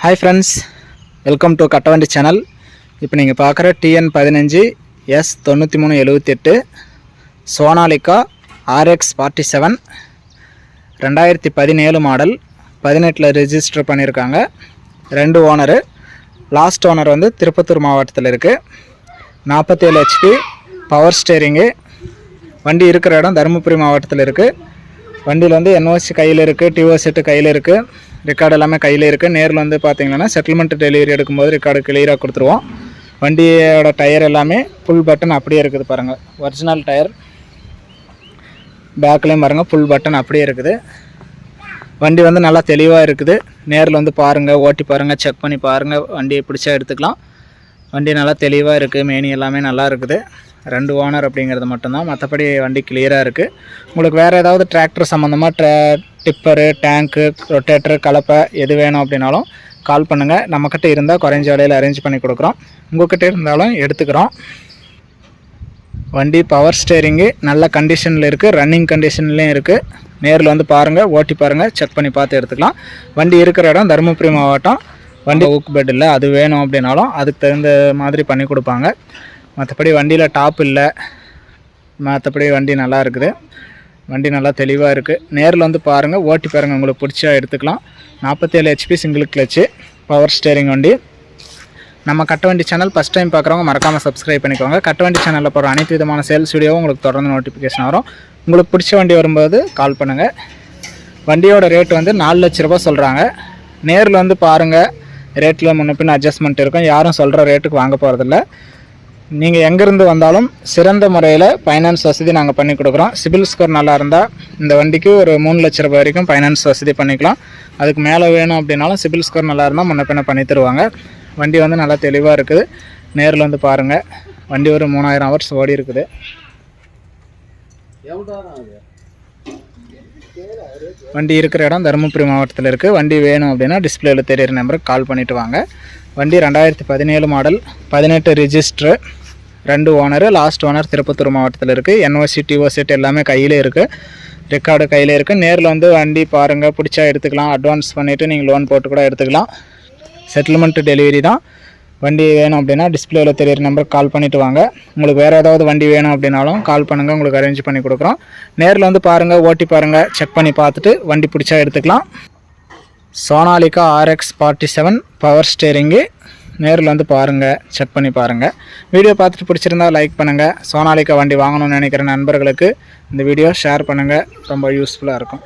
Hi friends welcome to Kattavandi channel இப்போ நீங்கள் பார்க்குற டிஎன் பதினஞ்சு எஸ் தொண்ணூற்றி மூணு எழுபத்தெட்டு சோனாலிகா ஆர்எக்ஸ் ஃபார்ட்டி செவன் ரெண்டாயிரத்தி பதினேழு மாடல் பதினெட்டில் ரிஜிஸ்டர் பண்ணியிருக்காங்க ரெண்டு ஓனரு லாஸ்ட் ஓனர் வந்து திருப்பத்தூர் மாவட்டத்தில் இருக்குது நாற்பத்தேழு ஹெச்பி பவர் ஸ்டேரிங்கு வண்டி இருக்கிற இடம் தருமபுரி மாவட்டத்தில் இருக்குது வண்டியில் வந்து என்ஓசி கையில் இருக்குது டிஓ செட்டு கையில் இருக்குது ரெக்கார்டு எல்லாமே கையில் இருக்குது நேரில் வந்து பார்த்தீங்கன்னா செட்டில்மெண்ட் டெலிவரி எடுக்கும்போது ரெக்கார்டு கிளியராக கொடுத்துருவோம். வண்டியோட டயர் எல்லாமே ஃபுல் பட்டன் அப்படியே இருக்குது பாருங்கள் ஒரிஜினல் டயர் பேக்லேயும் பாருங்கள் ஃபுல் பட்டன் அப்படியே இருக்குது. வண்டி வந்து நல்லா தெளிவாக இருக்குது. நேரில் வந்து பாருங்கள் ஓட்டி பாருங்கள் செக் பண்ணி பாருங்கள் வண்டியை பிடிச்சா எடுத்துக்கலாம். வண்டி நல்லா தெளிவாக இருக்குது மேனி எல்லாமே நல்லா இருக்குது. ரெண்டு ஓனர் அப்படிங்கிறது மட்டும்தான். மற்றபடி வண்டி கிளியராக இருக்குது உங்களுக்கு வேறு ஏதாவது டிராக்டர் சம்மந்தமாக ட்ரா டிப்பரு டேங்க்கு ரொட்டேட்டரு கலப்பை எது வேணும் அப்படின்னாலும் கால் பண்ணுங்கள் நம்மக்கிட்ட இருந்தால் குறைஞ்ச விலையில் அரேஞ்ச் பண்ணி கொடுக்குறோம். உங்கள்கிட்ட இருந்தாலும் எடுத்துக்கிறோம். வண்டி பவர் ஸ்டேரிங்கு நல்ல கண்டிஷனில் இருக்குது ரன்னிங் கண்டிஷன்லேயும் இருக்குது நேரில் வந்து பாருங்கள் ஓட்டி பாருங்கள் செக் பண்ணி பார்த்து எடுத்துக்கலாம். வண்டி இருக்கிற இடம் தருமபுரி மாவட்டம். வண்டி ஊக்கு பெட் இல்லை அது வேணும் அப்படின்னாலும் அதுக்கு தகுந்த மாதிரி பண்ணி கொடுப்பாங்க. மற்றபடி வண்டியில் டாப் இல்லை. மற்றபடி வண்டி நல்லா இருக்குது. வண்டி நல்லா தெளிவாக இருக்குது நேரில் வந்து பாருங்கள் ஓட்டி பாருங்கள் உங்களுக்கு பிடிச்சா எடுத்துக்கலாம். நாற்பத்தேழு HP single clutch power steering வண்டி. நம்ம கட்டவண்டி சேனல் ஃபஸ்ட் டைம் பார்க்குறவங்க மறக்காமல் சப்ஸ்கிரைப் பண்ணிக்கோங்க. கட்டவண்டி சேனலில் போகிற அனைத்து விதமான சேல்ஸ் வீடியோவும் உங்களுக்கு தொடர்ந்து நோட்டிஃபிகேஷன் வரும். உங்களுக்கு பிடிச்ச வண்டி வரும்போது கால் பண்ணுங்கள் வண்டியோட ரேட் வந்து நாலு லட்ச ரூபா சொல்கிறாங்க நேரில் வந்து பாருங்கள் ரேட்டில் முன்ன பின்ன அட்ஜஸ்ட்மெண்ட் இருக்கும். யாரும் சொல்கிற ரேட்டுக்கு வாங்க போகிறதில்ல நீங்கள் எங்கேருந்து வந்தாலும் சிறந்த முறையில் ஃபைனான்ஸ் வசதி நாங்கள் பண்ணி கொடுக்குறோம். சிபில் ஸ்கோர் நல்லா இருந்தால் இந்த வண்டிக்கு ஒரு மூணு லட்ச ரூபாய் வரைக்கும் ஃபைனான்ஸ் வசதி பண்ணிக்கலாம். அதுக்கு மேலே வேணும் அப்படின்னாலும் சிபில் ஸ்கோர் நல்லா இருந்தால் முன்ன பின்ன பண்ணி தருவாங்க. வண்டி வந்து நல்லா தெளிவாக இருக்குது. நேரில் வந்து பாருங்கள் வண்டி ஒரு மூணாயிரம் ஹவர்ஸ் ஓடி இருக்குது. வண்டி இருக்கிற இடம் தருமபுரி மாவட்டத்தில் இருக்குது வண்டி வேணும் அப்படின்னா டிஸ்பிளேயில் தெரியிற நம்பருக்கு கால் பண்ணிவிட்டு வாங்க. வண்டி ரெண்டாயிரத்தி பதினேழு மாடல் பதினெட்டு ரிஜிஸ்ட்ரு ரெண்டு ஓனரு லாஸ்ட் ஓனர் திருப்பத்தூர் மாவட்டத்தில் இருக்குது என்ஓசி டிஓ செட் எல்லாமே கையில் இருக்குது ரெக்கார்டு கையில் இருக்குது நேரில் வந்து வண்டி பாருங்கள் பிடிச்சா எடுத்துக்கலாம். அட்வான்ஸ் பண்ணிவிட்டு நீங்கள் லோன் போட்டு கூட எடுத்துக்கலாம். செட்டில்மெண்ட் டெலிவரி தான். வண்டி வேணும் அப்படின்னா டிஸ்பிளேவில் தெரியிற நம்பருக்கு கால் பண்ணிவிட்டு வாங்க. உங்களுக்கு வேறு ஏதாவது வண்டி வேணும் அப்படின்னாலும் கால் பண்ணுங்கள் உங்களுக்கு அரேஞ்ச் பண்ணி கொடுக்குறோம். நேரில் வந்து பாருங்கள் ஓட்டி பாருங்கள் செக் பண்ணி பார்த்துட்டு வண்டி பிடிச்சா எடுத்துக்கலாம். Sonalika RX forty seven power steering நேரில் வந்து பாருங்கள் செக் பண்ணி பாருங்கள் வீடியோ பார்த்துட்டு பிடிச்சிருந்தா லைக் பண்ணுங்கள் சோனாலிக்கா வண்டி வாங்கணும்னு நினைக்கிற நண்பர்களுக்கு இந்த வீடியோ ஷேர் பண்ணுங்கள் ரொம்ப யூஸ்ஃபுல்லாக இருக்கும்.